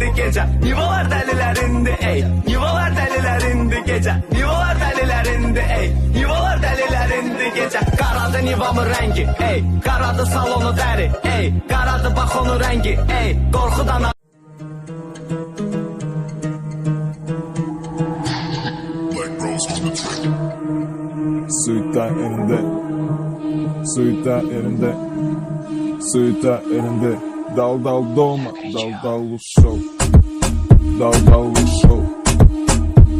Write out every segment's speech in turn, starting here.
delilerindi gece. Yuvalar delilerindi ey. Yuvalar delilerindi gece. Yuvalar delilerindi ey. Yuvalar delilerindi gece. Karadı nivamın rengi ey. Karadı salonu deri ey. Karadı bak onun rengi ey. Korkudan Suita elinde. Suita elinde. Suita elinde Dal dal doma, dal dal o show. Dal dal o show.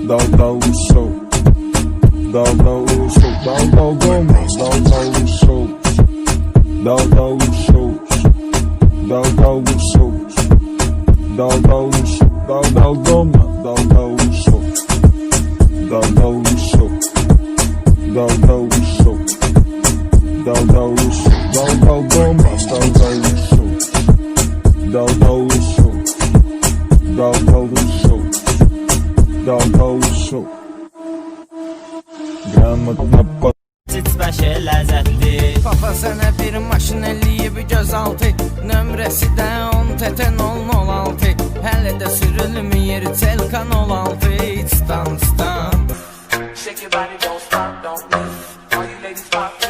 Dal dal o show. Dal dal o show. Dal dal doma, dal dal o show. Dal dal o show. Dal dal o show. Dal dal Dal dal show. Dal dal show. Grammatına bak. Çiçbəşə ləzzətli Papa sənə bir maşın əliyib gözaltı Nömrəsi də 10 TT 006 Hələ də sürülməyir Telkan 16 İstan, istan Shake your body, don't stop, don't miss. All you ladies pop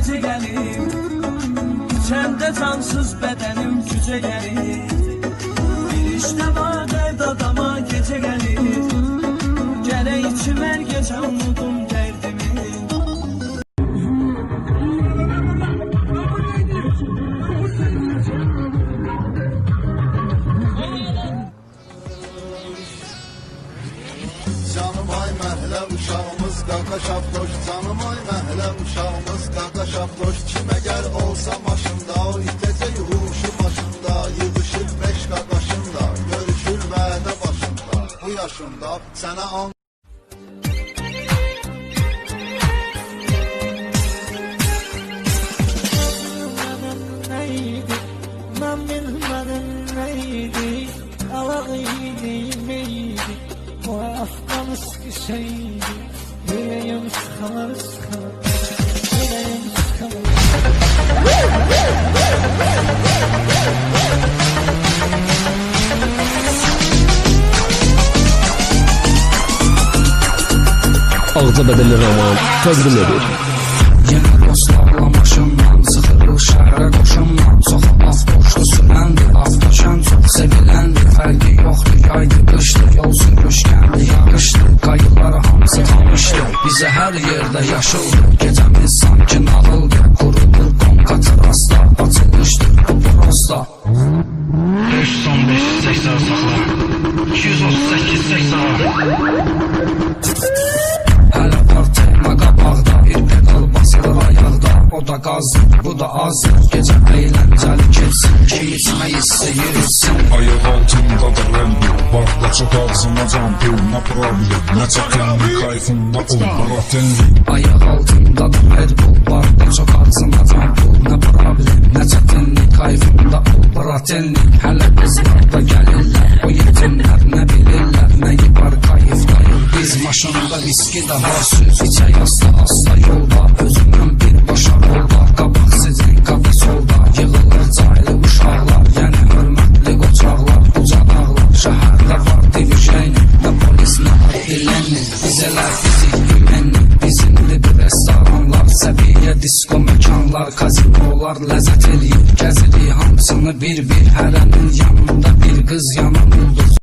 necə gəlir İçəndə cansız bədənim gücə gəlir uşağımız qaka şaploş Canım ay məhlə uşağımız qaka şaploş Kimə gəl olsa maşında o itəcək huşu başında. Yığışır beş qaqaşında Görüşür vədə başında. Bu yaşında sənə an Yüreğim sıkılır sıkılır. Yüreğim Bizə hər yerdə yaşıldı Gecəmiz sanki nağıldı Qurulur qonqa terasda Açılmışdır bu prosta 515 80 saxla 238 80 Hələ partiyana qabaqda Bir pedal basılır ayaqda O da qazdır, bu da azdır Gecə əyləncəli keçsin Kim içmək istəyir içsin Ayak altında da rally Var da çok ağzıma can pil Ne problem ne çekinlik Kayfında ol Baratelli Ayaq altında da Red Bull var. Da çox ağzına can pul Nə problem, nə çətinlik Kayfımda ol, bratelnik Hələ qızlar da gəlirlər O yetimlər nə bilirlər Nəyi var kayıfdayıq Biz maşında viski var Süz. İçək asta asta yolda kazinolar ləzzət eləyib gəzirik hamısını bir-bir hərənin yanında bir yanan ulduz